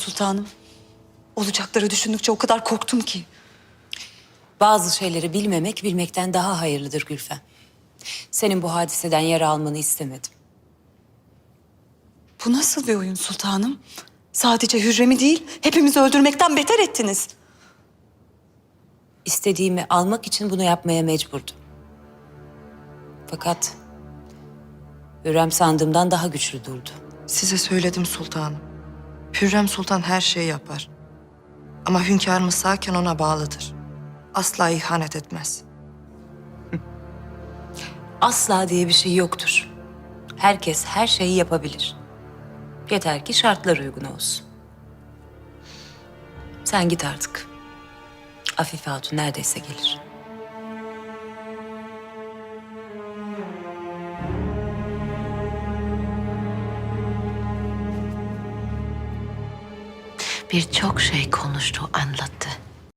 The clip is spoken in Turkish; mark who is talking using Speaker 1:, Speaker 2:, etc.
Speaker 1: Sultanım. Olacakları düşündükçe o kadar korktum ki.
Speaker 2: Bazı şeyleri bilmemek bilmekten daha hayırlıdır Gülfem. Senin bu hadiseden yara almanı istemedim.
Speaker 1: Bu nasıl bir oyun sultanım? Sadece Hürrem'i değil, hepimizi öldürmekten beter ettiniz.
Speaker 2: İstediğimi almak için bunu yapmaya mecburdum. Fakat Hürrem sandığımdan daha güçlü durdu.
Speaker 3: Size söyledim sultanım. Hürrem Sultan her şeyi yapar. Ama hünkârımız sağken ona bağlıdır. Asla ihanet etmez.
Speaker 2: Asla diye bir şey yoktur. Herkes her şeyi yapabilir. Yeter ki şartlar uygun olsun. Sen git artık. Afife Hatun neredeyse gelir.
Speaker 4: birçok şey konuştu, anlattı.